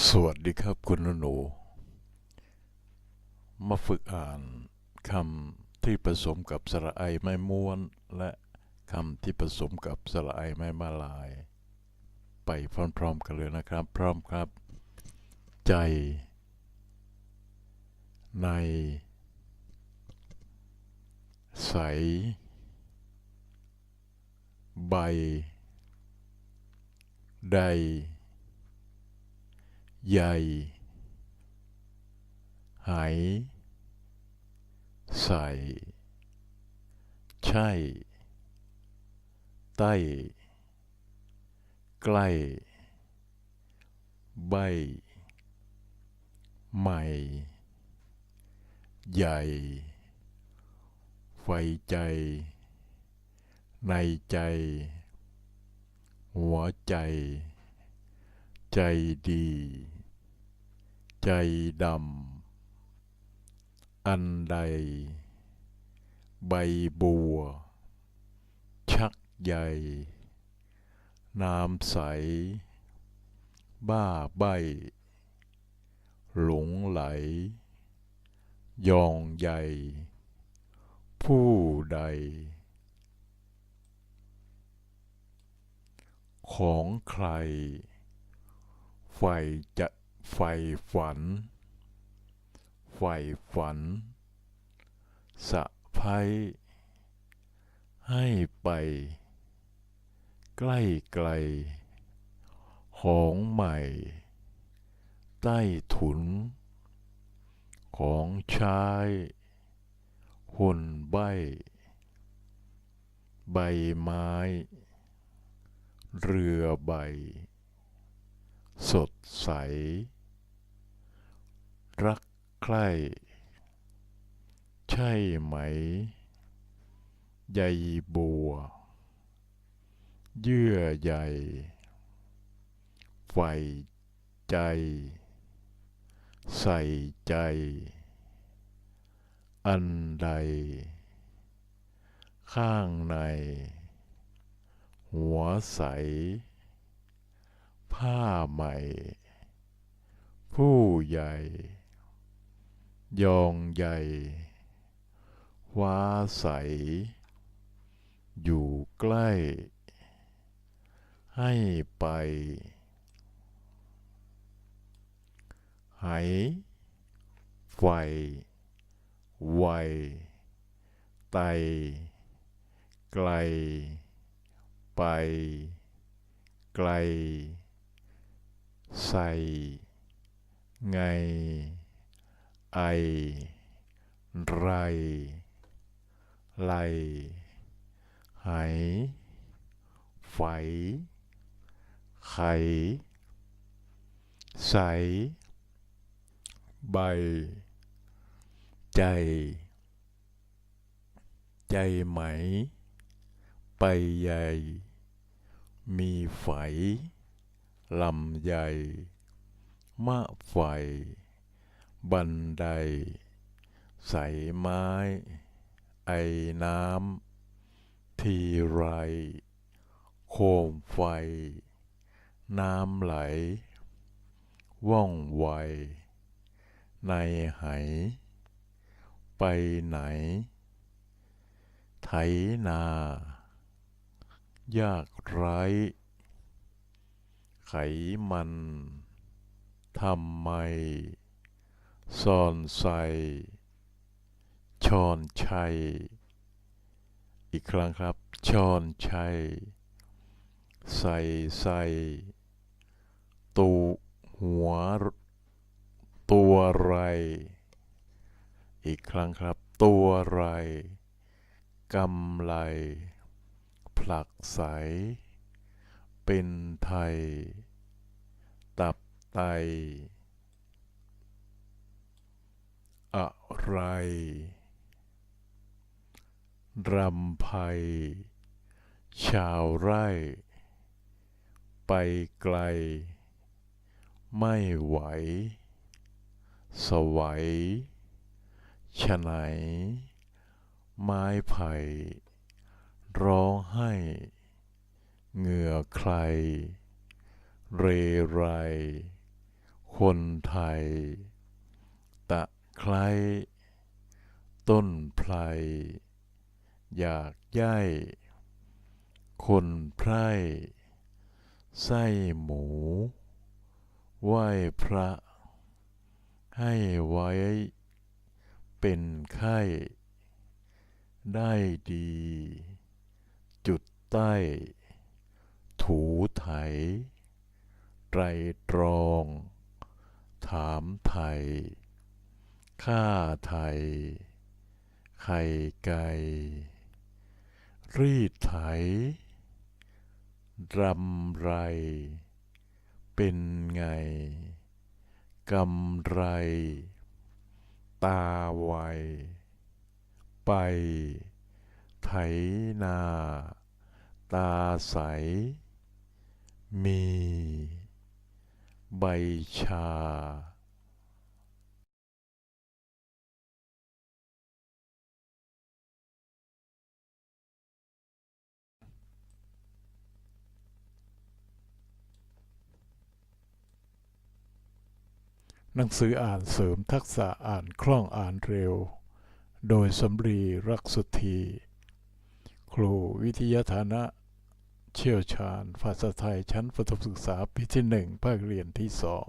สวัสดีครับคุณหนู มาฝึกอ่านคำที่ผสมกับสระไอไม้ม้วน และคำที่ผสมกับสระไอไม้มาลาย ไปพร้อมๆกันเลยนะครับ พร้อมครับ ใจ ใน ใส ใบ ใด ใหญ่ หาย ใส่ ใช่ ใต้ ใกล้ ใบ ใหม่ ใหญ่ไฟใจ ในใจ หัวใจ ใจดี ใจดำ อันใด ใบบัว ชักใยน้ำใส บ้าใบ หลงไหล ยองใยผู้ใด ของใคร ไฟจะไฟฝันไฟฝัน สะพ้ยให้ไป ใกล้ไกล ของใหม่ ใต้ถุน ของใช้หุ่นใบ ใบไม้ เรือใบ สดใส รักใคร่ ใช่ไหม ใยบัว เยื่อใยใฝ่ใจ ใส่ใจ อันใด ข้างใน หัวใส ผ้าใหม่ ผู้ใหญ่ ยองใหญ่ว้าใส อยู่ใกล้ ให้ไป ไหไฟไวไต ไกล ไป ไกล ใส่ ไง ไอ ไร ไลไหไฝไข ใส ใบ ใจ ใจไหม ไปใหญ่ มีไฝ ลำใหญ่มะไฟ บันได ใสไม้ ไอน้ำ ทีไร โคมไฟ น้ำไหล ว่องไว ในไหไปไหน ไถนา ยากไร้ ไขมัน ทำไมซ่อนใส่ชอนชัย อีกครั้งครับชอนชัย ใส่ใส่ตูหัว ตัวไร อีกครั้งครับ ตัวไรกำไลผลักใส เป็นไทย ตับไต อะไร รำไพชาวไร่ ไปไกล ไม่ไหว สวัยฉไหน ไม้ไผ่ ร้องให้ เหงื่อใคร เรไร คนไทย ตะไคร้ต้นไพรอยากย่ายคนไพร่ไส้หมู ไหว้พระ ให้ไว้ เป็นไข้ ได้ดี จุดใต้ ถูไถ ไตรตรอง ถามไทยข้าไทย ไข่ไก่ รีดไถ รำไร เป็นไง กำไร ตาไว ไป ไถนา ตาใส มี ใบชา หนังสืออ่านเสริมทักษะอ่านคล่องอ่านเร็ว โดยสำรีรักสุธี ครูวิทยาฐานะ เชี่ยวชาญ ภาษาไทยชั้นประถมศึกษาปีที่หนึ่งภาคเรียนที่สอง